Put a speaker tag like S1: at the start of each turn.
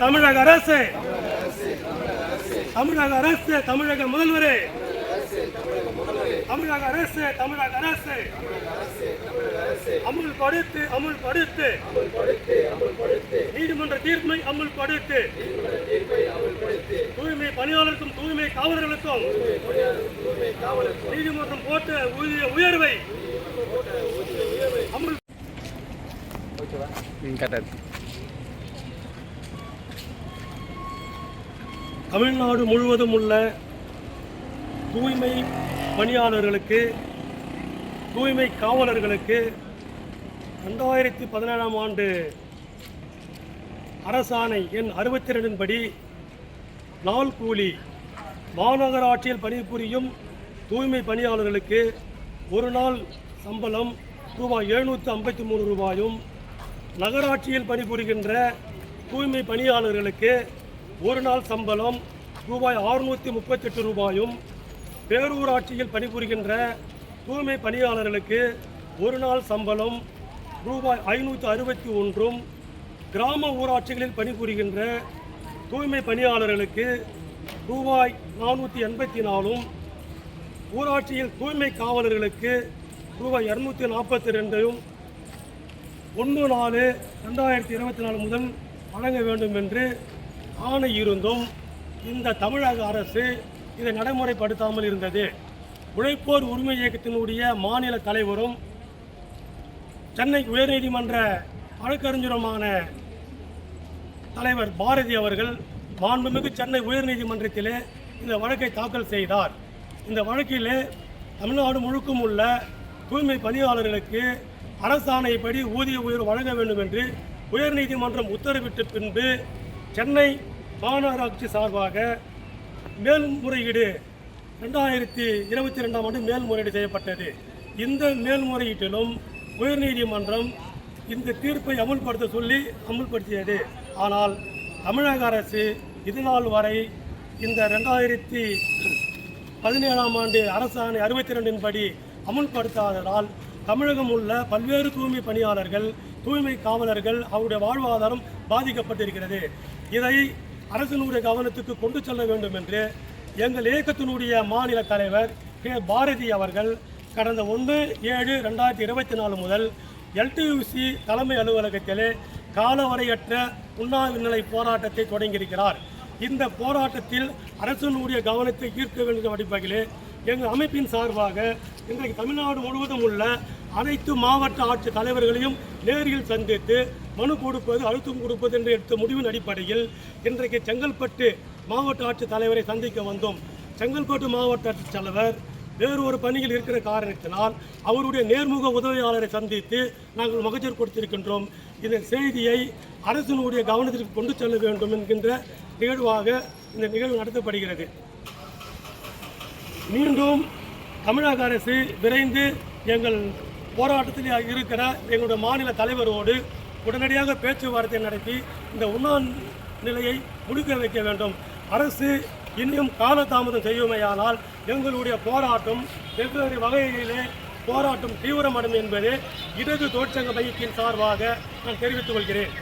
S1: தமிழக அரசு. தமிழக அரசு தமிழக முதல்வரே. தமிழக அரசு தமிழக அரசு. அமுல் படுத்து அமுல் படுத்து நீதிமன்ற தீர்ப்பை அமுல் படுத்து தூய்மை பணியாளருக்கும் தூய்மை காவலர்களுக்கும். நீதிமன்றம் போட்ட ஊதிய உயர்வை அமுல் தமிழ்நாடு முழுவதும் உள்ள தூய்மை பணியாளர்களுக்கு தூய்மை காவலர்களுக்கு ரெண்டாயிரத்தி பதினேழாம் ஆண்டு அரசாணை எண் அறுபத்தி ரெண்டின்படி நாள் கூலி மாநகராட்சியில் பணிபுரியும் தூய்மை பணியாளர்களுக்கு ஒரு நாள் சம்பளம் ரூபாய் எழுநூற்றி ஐம்பத்தி மூணு ரூபாயும் நகராட்சியில் பணிபுரிகின்ற தூய்மை பணியாளர்களுக்கு ஒரு நாள் சம்பளம் ரூபாய் அறுநூற்றி முப்பத்தெட்டு ரூபாயும் பேரூராட்சியில் பணிபுரிகின்ற தூய்மை பணியாளர்களுக்கு ஒரு நாள் சம்பளம் ரூபாய் ஐநூற்றி அறுபத்தி ஒன்றும் கிராம ஊராட்சிகளில் பணிபுரிகின்ற தூய்மை பணியாளர்களுக்கு ரூபாய் நானூற்றி எண்பத்தி நாலும் ஊராட்சியில் தூய்மை காவலர்களுக்கு ரூபாய் இரநூத்தி நாற்பத்தி ரெண்டையும் ஒன்று நாலு ரெண்டாயிரத்தி இருபத்தி நாலு முதல் வழங்க வேண்டும் என்று ஆணை இருந்தும் இந்த தமிழக அரசு இதை நடைமுறைப்படுத்தாமல் இருந்தது. உழைப்போர் உரிமை இயக்கத்தினுடைய மாநில தலைவரும் சென்னை உயர்நீதிமன்ற வழக்கறிஞருமான தலைவர் பாரதி அவர்கள் மாண்புமிகு சென்னை உயர்நீதிமன்றத்திலே இந்த வழக்கை தாக்கல் செய்தார். இந்த வழக்கிலே தமிழ்நாடு முழுக்கும் உள்ள தூய்மை பணியாளர்களுக்கு அரசாணைப்படி ஊதிய உயர்வு வழங்க வேண்டும் என்று உயர்நீதிமன்றம் உத்தரவிட்ட பின்பு சென்னை மாநகராட்சி சார்பாக மேல்முறையீடு ரெண்டாயிரத்தி இருபத்தி ரெண்டாம் ஆண்டு மேல்முறையீடு செய்யப்பட்டது. இந்த மேல்முறையீட்டிலும் உயர்நீதிமன்றம் இந்த தீர்ப்பை அமுல்படுத்த சொல்லி அமுல்படுத்தியது. ஆனால் தமிழக அரசு இதுநாள் வரை இந்த ரெண்டாயிரத்தி பதினேழாம் ஆண்டு அரசாணை அறுபத்தி ரெண்டின் படி அமுல்படுத்தாததால் தமிழகம் உள்ள பல்வேறு தூய்மை பணியாளர்கள் தூய்மை காவலர்கள் அவருடைய வாழ்வாதாரம் பாதிக்கப்பட்டிருக்கிறது. இதை அரசினுடைய கவனத்துக்கு கொண்டு செல்ல வேண்டும் என்று எங்கள் இயக்கத்தினுடைய மாநில தலைவர் கே. பாரதி அவர்கள் கடந்த ஒன்று ஏழு ரெண்டாயிரத்தி இருபத்தி நாலு முதல் எல்டியூசி தலைமை அலுவலகத்திலே காலவரையற்ற உண்ணாவிரநிலை போராட்டத்தை தொடங்கியிருக்கிறார். இந்த போராட்டத்தில் அரசினுடைய கவனத்தை ஈர்க்க வேண்டிய அடிப்படையிலே எங்கள் அமைப்பின் சார்பாக இன்றைக்கு தமிழ்நாடு முழுவதும் உள்ள அனைத்து மாவட்ட ஆட்சி தலைவர்களையும் நேரில் சந்தித்து மனு கொடுப்பது அழுத்தம் கொடுப்பது என்று எடுத்த முடிவின் அடிப்படையில் இன்றைக்கு செங்கல்பட்டு மாவட்ட ஆட்சித் தலைவரை சந்திக்க வந்தோம். செங்கல்பட்டு மாவட்ட ஆட்சித் தலைவர் வேறு ஒரு பணியில் இருக்கிற காரணத்தினால் அவருடைய நேர்முக உதவியாளரை சந்தித்து நாங்கள் மகஜர் கொடுத்திருக்கின்றோம். இந்த செய்தியை அரசினுடைய கவனத்திற்கு கொண்டு செல்ல வேண்டும் என்கின்ற நிகழ்வாக இந்த நிகழ்வு நடத்தப்படுகிறது. மீண்டும் தமிழக அரசு விரைந்து எங்கள் போராட்டத்தில் இருக்கிற எங்களுடைய மாநில தலைவரோடு உடனடியாக பேச்சுவார்த்தை நடத்தி இந்த உண்ணா நிலையை முடிக்க வைக்க வேண்டும். அரசு இன்னும் காலதாமதம் செய்யுமையானால் எங்களுடைய போராட்டம் வெவ்வேறு வகையிலே போராட்டம் தீவிரமடும் என்பது இடது தொழிற்சங்க மையத்தின் சார்பாக நான் தெரிவித்துக் கொள்கிறேன்.